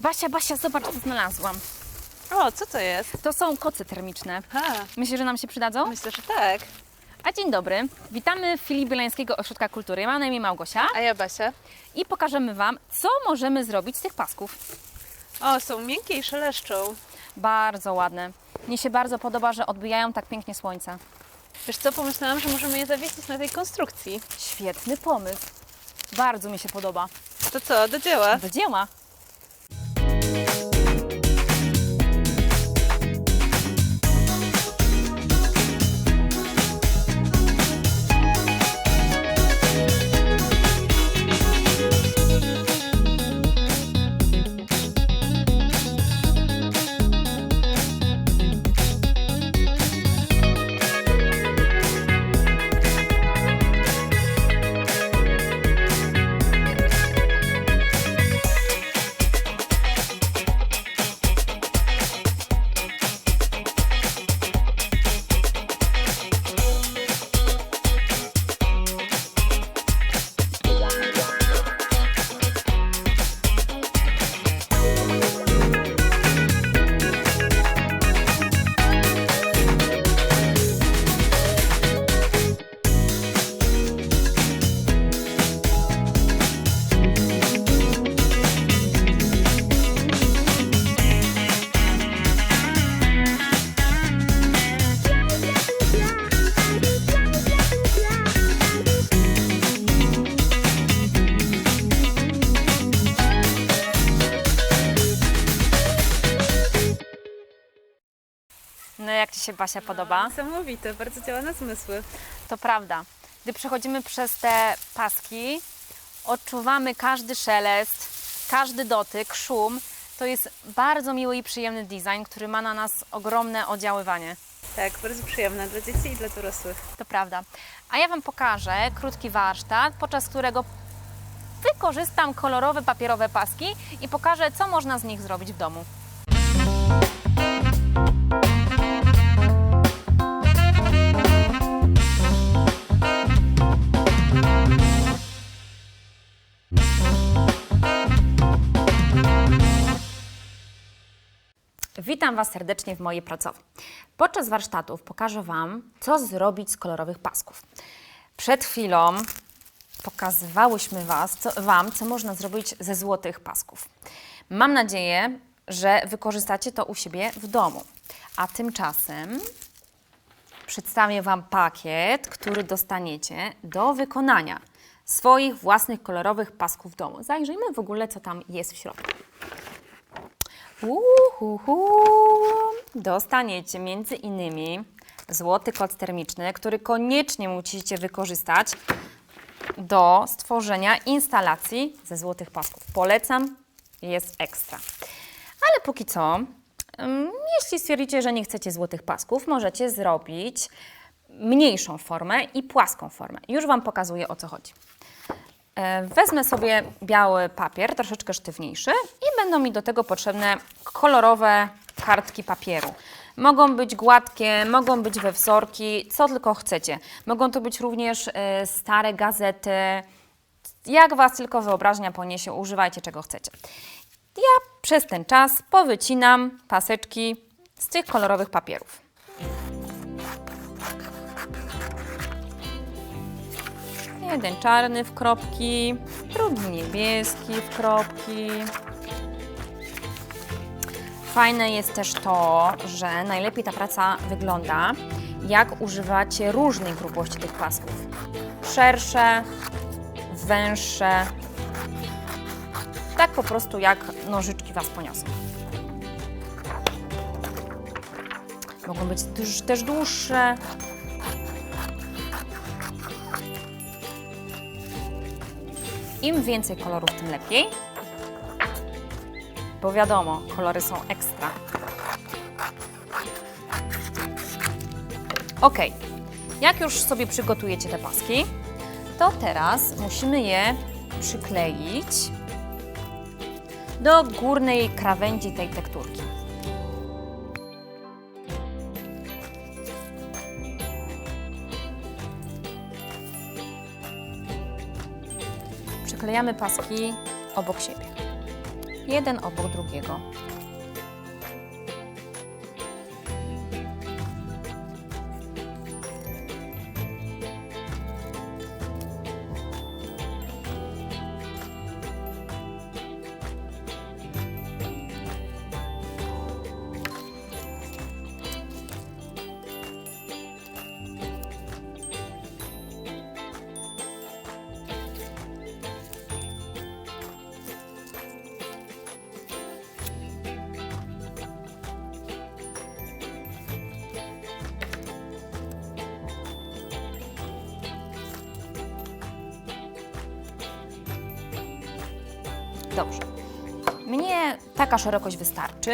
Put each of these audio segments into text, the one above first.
Basia, Basia, zobacz, co znalazłam. O, co to jest? To są koce termiczne. Ha, Myślisz, że nam się przydadzą? myślę, że tak. A dzień dobry. Witamy w filii Bielańskiego Ośrodka Kultury. Mam na imię Małgosia A ja Basia. i pokażemy Wam, co możemy zrobić z tych pasków. O, są miękkie i szeleszczą. Bardzo ładne. Mnie się bardzo podoba, że odbijają tak pięknie słońce. Wiesz co, pomyślałam, że możemy je zawiesić na tej konstrukcji. Świetny pomysł. Bardzo mi się podoba. To co, do dzieła? Do dzieła. No jak Ci się Basia podoba? Niesamowite, bardzo działa na zmysły. To prawda. Gdy przechodzimy przez te paski, odczuwamy każdy szelest, każdy dotyk, szum. To jest bardzo miły i przyjemny design, który ma na nas ogromne oddziaływanie. Tak, bardzo przyjemne dla dzieci i dla dorosłych. To prawda. A ja Wam pokażę krótki warsztat, podczas którego wykorzystam kolorowe papierowe paski i pokażę, co można z nich zrobić w domu. Witam Was serdecznie w mojej pracowni. Podczas warsztatów pokażę Wam, co zrobić z kolorowych pasków. Przed chwilą pokazywałyśmy was, co, Wam, co można zrobić ze złotych pasków. Mam nadzieję, że wykorzystacie to u siebie w domu. A tymczasem przedstawię Wam pakiet, który dostaniecie do wykonania swoich własnych kolorowych pasków w domu. Zajrzyjmy w ogóle, co tam jest w środku. Uhuhu. Dostaniecie między innymi złoty kod termiczny, który koniecznie musicie wykorzystać do stworzenia instalacji ze złotych pasków. Polecam, jest ekstra. Ale póki co, ym, jeśli stwierdzicie, że nie chcecie złotych pasków, możecie zrobić mniejszą formę i płaską formę. Już Wam pokazuję o co chodzi. E, Wezmę sobie biały papier, troszeczkę sztywniejszy i będą mi do tego potrzebne kolorowe kartki papieru. Mogą być gładkie, mogą być we wzorki, co tylko chcecie. Mogą to być również e, stare gazety. Jak Was tylko wyobraźnia poniesie, używajcie czego chcecie. Ja przez ten czas powycinam paseczki z tych kolorowych papierów. Jeden czarny w kropki, drugi niebieski w kropki. Fajne jest też to, że najlepiej ta praca wygląda, jak używacie różnej grubości tych pasków. Szersze, węższe, tak po prostu jak nożyczki Was poniosą. Mogą być też, dłuższe, Im więcej kolorów, tym lepiej. Bo wiadomo, kolory są ekstra. Ok, jak już sobie przygotujecie te paski, to teraz musimy je przykleić do górnej krawędzi tej tekturki. Przyklejamy paski obok siebie. jeden obok drugiego. Dobrze. Mnie taka szerokość wystarczy.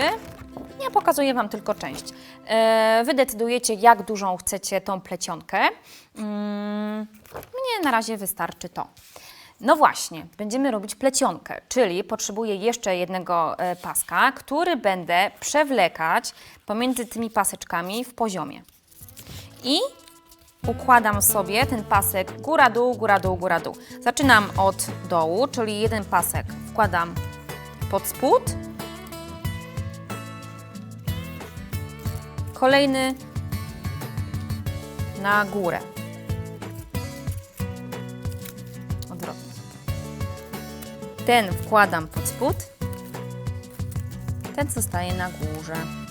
Ja pokazuję Wam tylko część. E, Wy decydujecie, jak dużą chcecie tą plecionkę. Mm, Mnie na razie wystarczy to. No właśnie, będziemy robić plecionkę, czyli potrzebuję jeszcze jednego e, paska, który będę przewlekać pomiędzy tymi paseczkami w poziomie. I układam sobie ten pasek góra-dół, góra-dół, góra-dół. Zaczynam od dołu, czyli jeden pasek wkładam pod spód. Kolejny na górę. Odwrotnie. Ten wkładam pod spód. Ten zostaje na górze.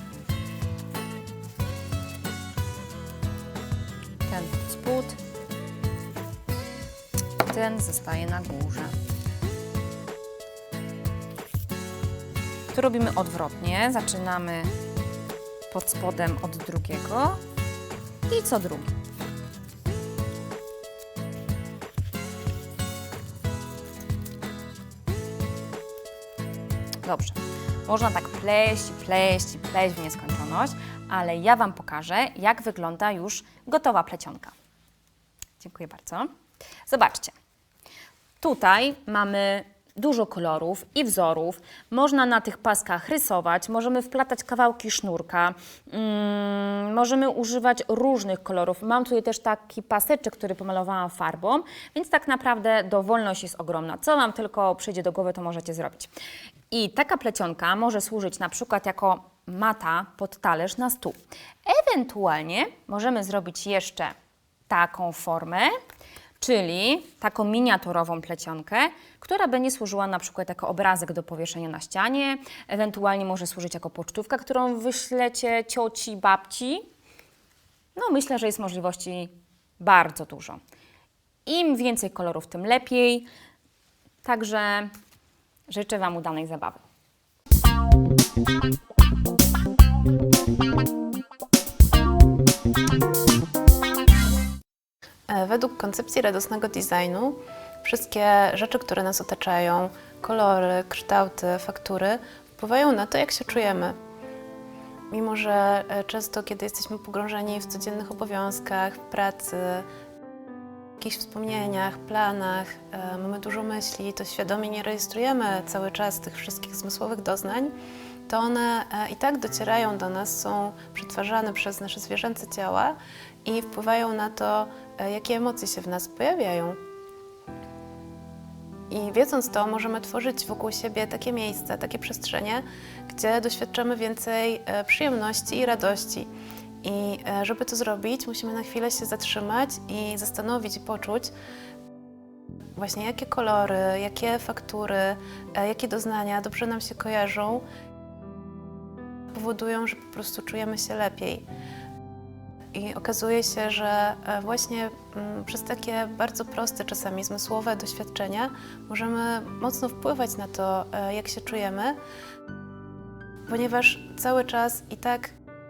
Ten spód, ten zostaje na górze. Tu robimy odwrotnie, zaczynamy pod spodem od drugiego i co drugi. Dobrze. Można tak pleść, pleść, pleść w nieskończoność, ale ja Wam pokażę, jak wygląda już gotowa plecionka. Dziękuję bardzo. Zobaczcie. Tutaj mamy dużo kolorów i wzorów. Można na tych paskach rysować, możemy wplatać kawałki sznurka, mm, możemy używać różnych kolorów. Mam tutaj też taki paseczek, który pomalowałam farbą, więc tak naprawdę dowolność jest ogromna. Co Wam tylko przyjdzie do głowy, to możecie zrobić. I taka plecionka może służyć na przykład jako mata pod talerz na stół. Ewentualnie możemy zrobić jeszcze taką formę, czyli taką miniaturową plecionkę, która będzie służyła na przykład jako obrazek do powieszenia na ścianie, ewentualnie może służyć jako pocztówka, którą wyślecie cioci, babci. No myślę, że jest możliwości bardzo dużo. Im więcej kolorów, tym lepiej. Także życzę Wam udanej zabawy. Według koncepcji radosnego designu wszystkie rzeczy, które nas otaczają, kolory, kształty, faktury wpływają na to, jak się czujemy. Mimo, że e, często, kiedy jesteśmy pogrążeni w codziennych obowiązkach, w pracy, w jakichś wspomnieniach, planach, e, mamy dużo myśli, to świadomie nie rejestrujemy cały czas tych wszystkich zmysłowych doznań, to one e, i tak docierają do nas, są przetwarzane przez nasze zwierzęce ciała i wpływają na to, jakie emocje się w nas pojawiają. I wiedząc to, możemy tworzyć wokół siebie takie miejsca, takie przestrzenie, gdzie doświadczamy więcej e, przyjemności i radości. I e, żeby to zrobić, musimy na chwilę się zatrzymać i zastanowić i poczuć, właśnie jakie kolory, jakie faktury, e, jakie doznania dobrze nam się kojarzą, powodują, że po prostu czujemy się lepiej. I okazuje się, że e, właśnie mm, przez takie bardzo proste, czasami zmysłowe doświadczenia możemy mocno wpływać na to, e, jak się czujemy, ponieważ cały czas i tak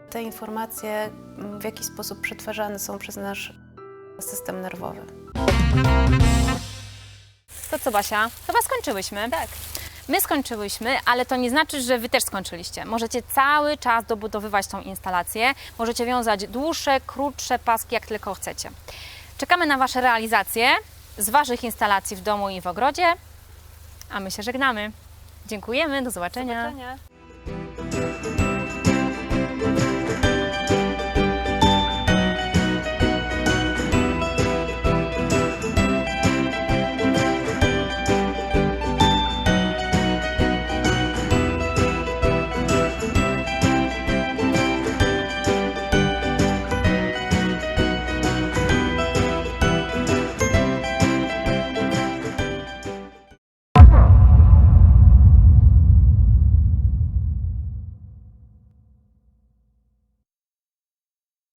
te informacje mm, w jakiś sposób przetwarzane są przez nasz system nerwowy. To co, Basia? Chyba skończyłyśmy. Tak. My skończyłyśmy, ale to nie znaczy, że Wy też skończyliście. Możecie cały czas dobudowywać tą instalację. Możecie wiązać dłuższe, krótsze paski, jak tylko chcecie. Czekamy na Wasze realizacje z Waszych instalacji w domu i w ogrodzie, a my się żegnamy. Dziękujemy, do zobaczenia. Do zobaczenia.